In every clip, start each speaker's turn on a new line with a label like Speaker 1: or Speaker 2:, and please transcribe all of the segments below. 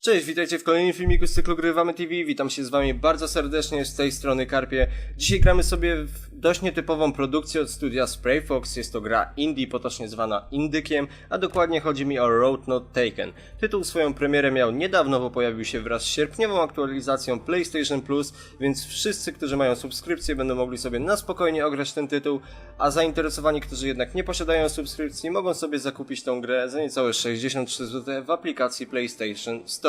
Speaker 1: Cześć, witajcie w kolejnym filmiku z cyklu Grywamy TV. Witam się z wami bardzo serdecznie z tej strony Karpie. Dzisiaj gramy sobie w dość nietypową produkcję od studia Sprayfox. Jest to gra indie, potocznie zwana Indykiem, a dokładnie chodzi mi o Road Not Taken. Tytuł swoją premierę miał niedawno, bo pojawił się wraz z sierpniową aktualizacją PlayStation Plus, więc wszyscy, którzy mają subskrypcję będą mogli sobie na spokojnie ograć ten tytuł, a zainteresowani, którzy jednak nie posiadają subskrypcji, mogą sobie zakupić tą grę za niecałe 63 zł w aplikacji PlayStation Store.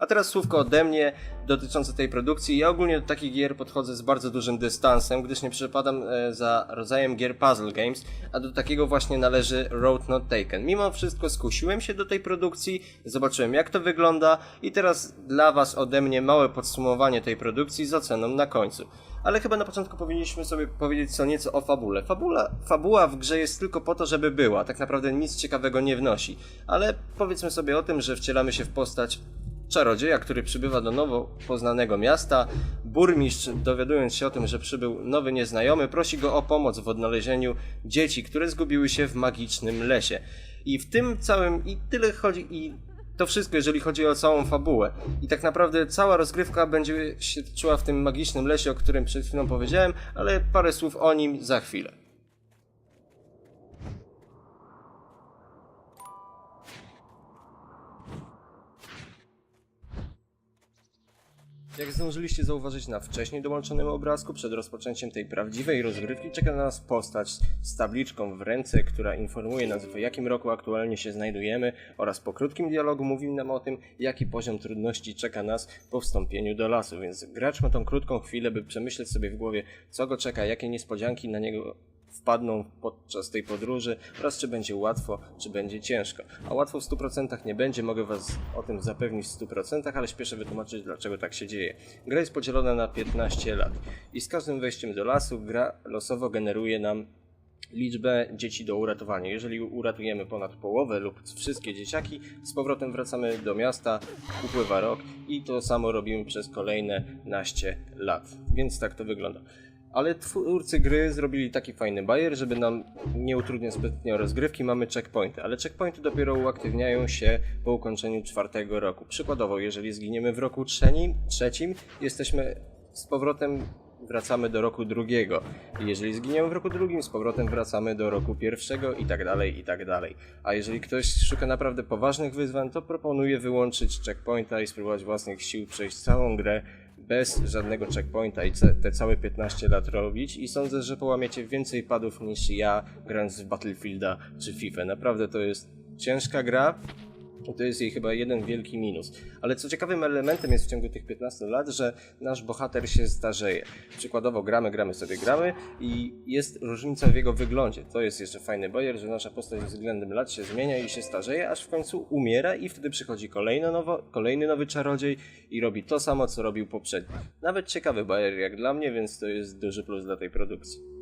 Speaker 1: A teraz słówko ode mnie dotyczące tej produkcji. Ja ogólnie do takich gier podchodzę z bardzo dużym dystansem, gdyż nie przepadam e, za rodzajem gier puzzle games, a do takiego właśnie należy Road Not Taken. Mimo wszystko skusiłem się do tej produkcji, zobaczyłem jak to wygląda i teraz dla Was ode mnie małe podsumowanie tej produkcji z oceną na końcu. Ale chyba na początku powinniśmy sobie powiedzieć co nieco o fabule. Fabula, fabuła w grze jest tylko po to, żeby była. Tak naprawdę nic ciekawego nie wnosi. Ale powiedzmy sobie o tym, że wcielamy się w postać czarodzieja, który przybywa do nowo poznanego miasta. Burmistrz, dowiadując się o tym, że przybył nowy nieznajomy, prosi go o pomoc w odnalezieniu dzieci, które zgubiły się w magicznym lesie. I w tym całym, i tyle chodzi, i to wszystko, jeżeli chodzi o całą fabułę. I tak naprawdę cała rozgrywka będzie się czuła w tym magicznym lesie, o którym przed chwilą powiedziałem, ale parę słów o nim za chwilę. Jak zdążyliście zauważyć na wcześniej dołączonym obrazku, przed rozpoczęciem tej prawdziwej rozgrywki czeka na nas postać z tabliczką w ręce, która informuje nas w jakim roku aktualnie się znajdujemy oraz po krótkim dialogu mówi nam o tym, jaki poziom trudności czeka nas po wstąpieniu do lasu, więc gracz ma tą krótką chwilę, by przemyśleć sobie w głowie, co go czeka, jakie niespodzianki na niego wpadną podczas tej podróży oraz czy będzie łatwo, czy będzie ciężko. A łatwo w 100% nie będzie, mogę Was o tym zapewnić w 100%, ale śpieszę wytłumaczyć dlaczego tak się dzieje. Gra jest podzielona na 15 lat i z każdym wejściem do lasu gra losowo generuje nam liczbę dzieci do uratowania. Jeżeli uratujemy ponad połowę lub wszystkie dzieciaki, z powrotem wracamy do miasta, upływa rok i to samo robimy przez kolejne naście lat. Więc tak to wygląda. Ale twórcy gry zrobili taki fajny bajer, żeby nam nie utrudniać zbytnio rozgrywki, mamy checkpointy, ale checkpointy dopiero uaktywniają się po ukończeniu czwartego roku. Przykładowo, jeżeli zginiemy w roku trzecim, trzecim jesteśmy z powrotem wracamy do roku drugiego. Jeżeli zginiemy w roku drugim, z powrotem wracamy do roku pierwszego i tak dalej, i tak dalej. A jeżeli ktoś szuka naprawdę poważnych wyzwań, to proponuję wyłączyć checkpointa i spróbować własnych sił przejść całą grę bez żadnego checkpointa i te całe 15 lat robić i sądzę, że połamiecie więcej padów niż ja grając w Battlefielda czy FIFA. Naprawdę to jest ciężka gra, to jest jej chyba jeden wielki minus. Ale co ciekawym elementem jest w ciągu tych 15 lat, że nasz bohater się starzeje. Przykładowo gramy, gramy sobie, gramy i jest różnica w jego wyglądzie. To jest jeszcze fajny bajer, że nasza postać względem lat się zmienia i się starzeje, aż w końcu umiera i wtedy przychodzi kolejny, nowo, kolejny nowy czarodziej i robi to samo, co robił poprzedni. Nawet ciekawy bajer jak dla mnie, więc to jest duży plus dla tej produkcji.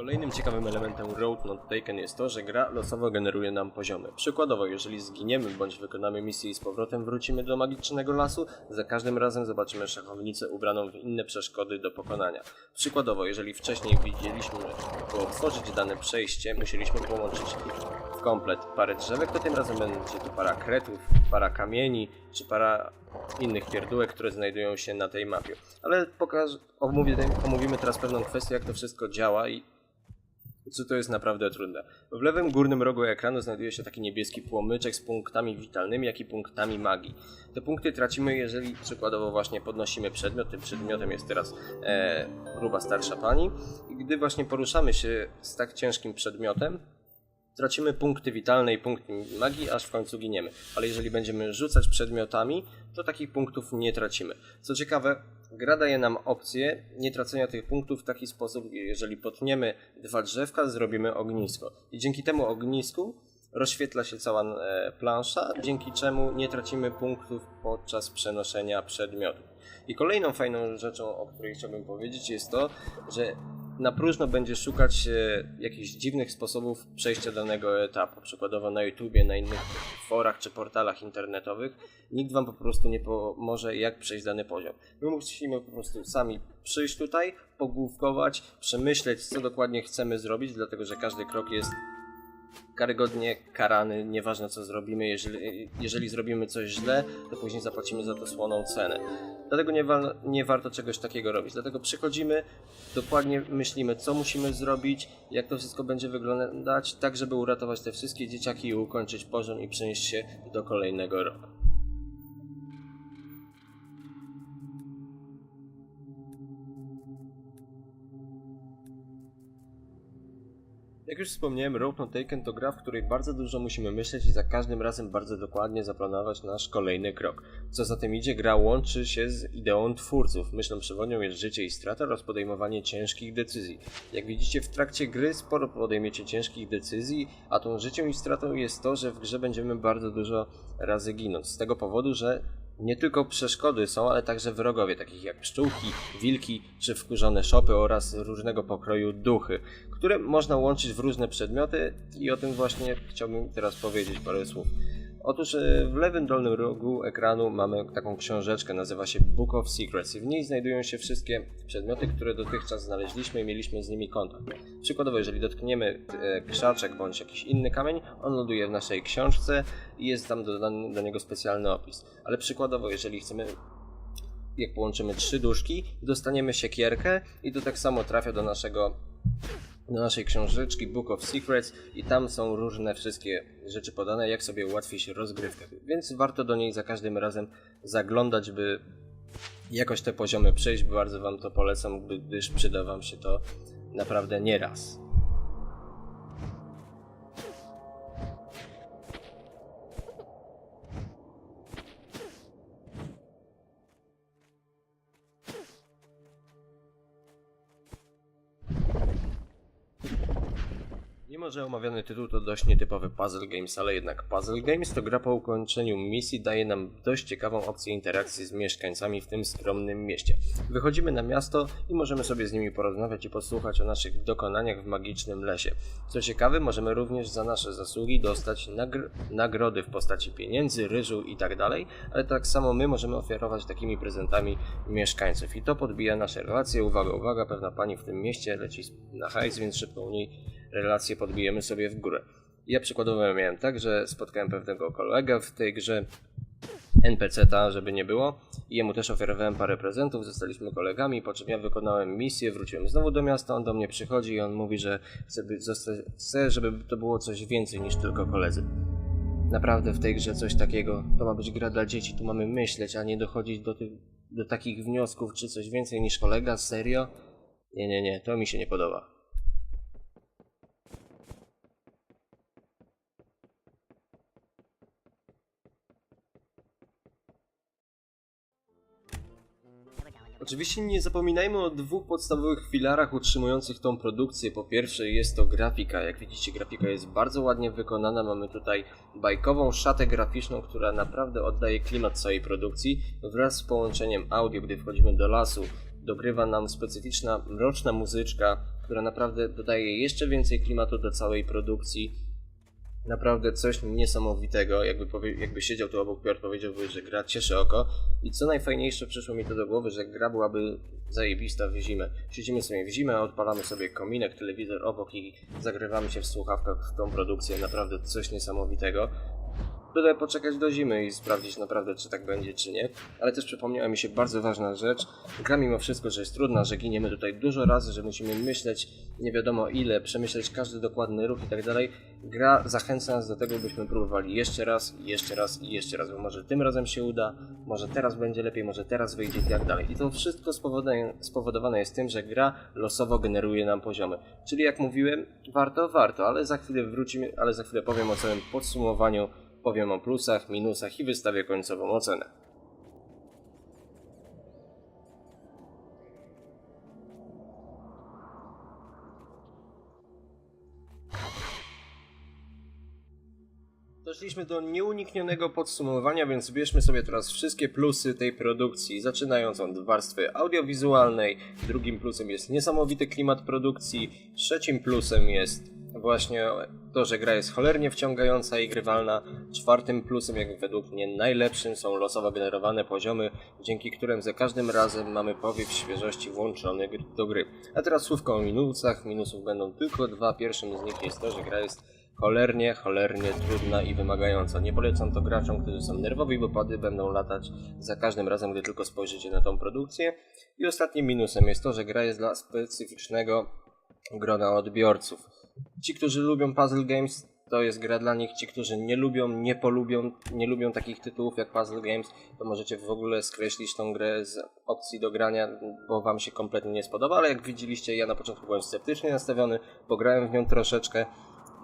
Speaker 1: Kolejnym ciekawym elementem Road Not Taken jest to, że gra losowo generuje nam poziomy. Przykładowo, jeżeli zginiemy bądź wykonamy misję i z powrotem wrócimy do magicznego lasu, za każdym razem zobaczymy szachownicę ubraną w inne przeszkody do pokonania. Przykładowo, jeżeli wcześniej widzieliśmy, by otworzyć dane przejście, musieliśmy połączyć w komplet parę drzewek, to tym razem będzie to para kretów, para kamieni, czy para innych pierdółek, które znajdują się na tej mapie. Ale pokaż, omówimy teraz pewną kwestię, jak to wszystko działa i co to jest naprawdę trudne. W lewym górnym rogu ekranu znajduje się taki niebieski płomyczek z punktami witalnymi, jak i punktami magii. Te punkty tracimy, jeżeli przykładowo właśnie podnosimy przedmiot. Tym przedmiotem jest teraz e, gruba starsza pani. I gdy właśnie poruszamy się z tak ciężkim przedmiotem, tracimy punkty witalne i punkty magii, aż w końcu giniemy. Ale jeżeli będziemy rzucać przedmiotami, to takich punktów nie tracimy. Co ciekawe, gra daje nam opcję nie tracenia tych punktów w taki sposób, jeżeli potniemy dwa drzewka, zrobimy ognisko. I dzięki temu ognisku rozświetla się cała e, plansza, dzięki czemu nie tracimy punktów podczas przenoszenia przedmiotów. I kolejną fajną rzeczą, o której chciałbym powiedzieć, jest to, że na próżno będzie szukać e, jakichś dziwnych sposobów przejścia danego etapu, przykładowo na YouTubie, na innych forach czy portalach internetowych, nikt wam po prostu nie pomoże, jak przejść dany poziom. My musimy po prostu sami przyjść tutaj, pogłówkować, przemyśleć, co dokładnie chcemy zrobić, dlatego że każdy krok jest karygodnie karany, nieważne co zrobimy, jeżeli, jeżeli zrobimy coś źle, to później zapłacimy za to słoną cenę. Dlatego nie, wa nie warto czegoś takiego robić. Dlatego przychodzimy, dokładnie myślimy, co musimy zrobić, jak to wszystko będzie wyglądać, tak żeby uratować te wszystkie dzieciaki i ukończyć poziom i przenieść się do kolejnego roku. Jak już wspomniałem, Road Not Taken to gra, w której bardzo dużo musimy myśleć i za każdym razem bardzo dokładnie zaplanować nasz kolejny krok. Co za tym idzie, gra łączy się z ideą twórców. Myślą przewodnią jest życie i strata oraz podejmowanie ciężkich decyzji. Jak widzicie, w trakcie gry sporo podejmiecie ciężkich decyzji, a tą życiem i stratą jest to, że w grze będziemy bardzo dużo razy ginąć. Z tego powodu, że nie tylko przeszkody są, ale także wrogowie, takich jak pszczółki, wilki czy wkurzone szopy oraz różnego pokroju duchy, które można łączyć w różne przedmioty i o tym właśnie chciałbym teraz powiedzieć parę słów. Otóż e, w lewym dolnym rogu ekranu mamy taką książeczkę, nazywa się Book of Secrets i w niej znajdują się wszystkie przedmioty, które dotychczas znaleźliśmy i mieliśmy z nimi kontakt. Przykładowo, jeżeli dotkniemy e, krzaczek bądź jakiś inny kamień, on ląduje w naszej książce i jest tam dodany do niego specjalny opis. Ale przykładowo, jeżeli chcemy jak połączymy trzy duszki, dostaniemy siekierkę i to tak samo trafia do naszego do naszej książeczki Book of Secrets i tam są różne wszystkie rzeczy podane, jak sobie ułatwić rozgrywkę. Więc warto do niej za każdym razem zaglądać, by jakoś te poziomy przejść. Bardzo Wam to polecam, gdyż przyda Wam się to naprawdę nieraz. Mimo, że omawiany tytuł to dość nietypowy Puzzle Games, ale jednak Puzzle Games to gra po ukończeniu misji daje nam dość ciekawą opcję interakcji z mieszkańcami w tym skromnym mieście. Wychodzimy na miasto i możemy sobie z nimi porozmawiać i posłuchać o naszych dokonaniach w magicznym lesie. Co ciekawe, możemy również za nasze zasługi dostać nagr nagrody w postaci pieniędzy, ryżu itd., tak ale tak samo my możemy ofiarować takimi prezentami mieszkańców i to podbija nasze relacje. Uwaga, uwaga, pewna pani w tym mieście leci na hajs, więc szybko u niej relacje podbijemy sobie w górę. Ja przykładowo miałem tak, że spotkałem pewnego kolegę w tej grze NPC-ta, żeby nie było. I jemu też oferowałem parę prezentów, zostaliśmy kolegami, po czym ja wykonałem misję, wróciłem znowu do miasta, on do mnie przychodzi i on mówi, że chce, być, chce żeby to było coś więcej niż tylko koledzy. Naprawdę w tej grze coś takiego, to ma być gra dla dzieci, tu mamy myśleć, a nie dochodzić do, tych, do takich wniosków, czy coś więcej niż kolega, serio? Nie, nie, nie, to mi się nie podoba. Oczywiście nie zapominajmy o dwóch podstawowych filarach utrzymujących tą produkcję. Po pierwsze jest to grafika. Jak widzicie grafika jest bardzo ładnie wykonana. Mamy tutaj bajkową szatę graficzną, która naprawdę oddaje klimat całej produkcji wraz z połączeniem audio, gdy wchodzimy do lasu. Dogrywa nam specyficzna, mroczna muzyczka, która naprawdę dodaje jeszcze więcej klimatu do całej produkcji naprawdę coś niesamowitego. Jakby, powie, jakby siedział tu obok Piotr, powiedziałby, że gra cieszy oko. I co najfajniejsze, przyszło mi to do głowy, że gra byłaby zajebista w zimę. Siedzimy sobie w zimę, odpalamy sobie kominek, telewizor obok i zagrywamy się w słuchawkach w tą produkcję. Naprawdę coś niesamowitego. Tutaj poczekać do zimy i sprawdzić naprawdę, czy tak będzie, czy nie. Ale też przypomniała mi się bardzo ważna rzecz. Gra mimo wszystko, że jest trudna, że giniemy tutaj dużo razy, że musimy myśleć nie wiadomo ile, przemyśleć każdy dokładny ruch i tak dalej. Gra zachęca nas do tego, byśmy próbowali jeszcze raz, jeszcze raz i jeszcze raz, bo może tym razem się uda, może teraz będzie lepiej, może teraz wyjdzie i tak dalej. I to wszystko spowodowane jest tym, że gra losowo generuje nam poziomy. Czyli jak mówiłem, warto, warto, ale za chwilę wrócimy, ale za chwilę powiem o całym podsumowaniu powiem o plusach, minusach i wystawię końcową ocenę. Doszliśmy do nieuniknionego podsumowania, więc zbierzmy sobie teraz wszystkie plusy tej produkcji, zaczynając od warstwy audiowizualnej. Drugim plusem jest niesamowity klimat produkcji. Trzecim plusem jest właśnie to, że gra jest cholernie wciągająca i grywalna. Czwartym plusem, jak według mnie najlepszym, są losowo generowane poziomy, dzięki którym za każdym razem mamy powiew świeżości włączony do gry. A teraz słówko o minusach. Minusów będą tylko dwa. Pierwszym z nich jest to, że gra jest cholernie, cholernie trudna i wymagająca. Nie polecam to graczom, którzy są nerwowi, bo pady będą latać za każdym razem, gdy tylko spojrzycie na tą produkcję. I ostatnim minusem jest to, że gra jest dla specyficznego grona odbiorców. Ci, którzy lubią puzzle games, to jest gra dla nich. Ci, którzy nie lubią, nie polubią, nie lubią takich tytułów jak puzzle games, to możecie w ogóle skreślić tą grę z opcji do grania, bo wam się kompletnie nie spodoba, ale jak widzieliście, ja na początku byłem sceptycznie nastawiony, pograłem w nią troszeczkę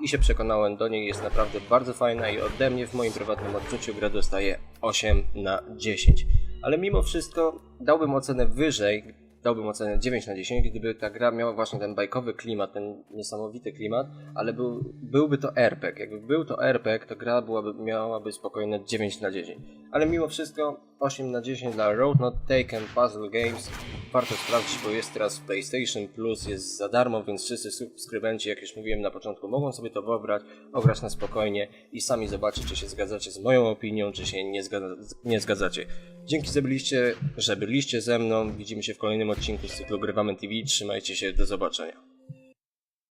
Speaker 1: i się przekonałem do niej, jest naprawdę bardzo fajna i ode mnie w moim prywatnym odczuciu gra dostaje 8 na 10. Ale mimo wszystko dałbym ocenę wyżej, dałbym ocenę 9 na 10, gdyby ta gra miała właśnie ten bajkowy klimat, ten niesamowity klimat, ale był, byłby to RPG. Jakby był to RPG, to gra byłaby, miałaby spokojne 9 na 10. Ale mimo wszystko 8 na 10 dla Road Not Taken Puzzle Games. Warto sprawdzić, bo jest teraz PlayStation Plus, jest za darmo, więc wszyscy subskrybenci, jak już mówiłem na początku, mogą sobie to pobrać, ograć na spokojnie i sami zobaczyć, czy się zgadzacie z moją opinią, czy się nie, zgadza, nie zgadzacie. Dzięki, że byliście, że byliście ze mną. Widzimy się w kolejnym odcinku z cyklu Grywamy TV. Trzymajcie się, do zobaczenia.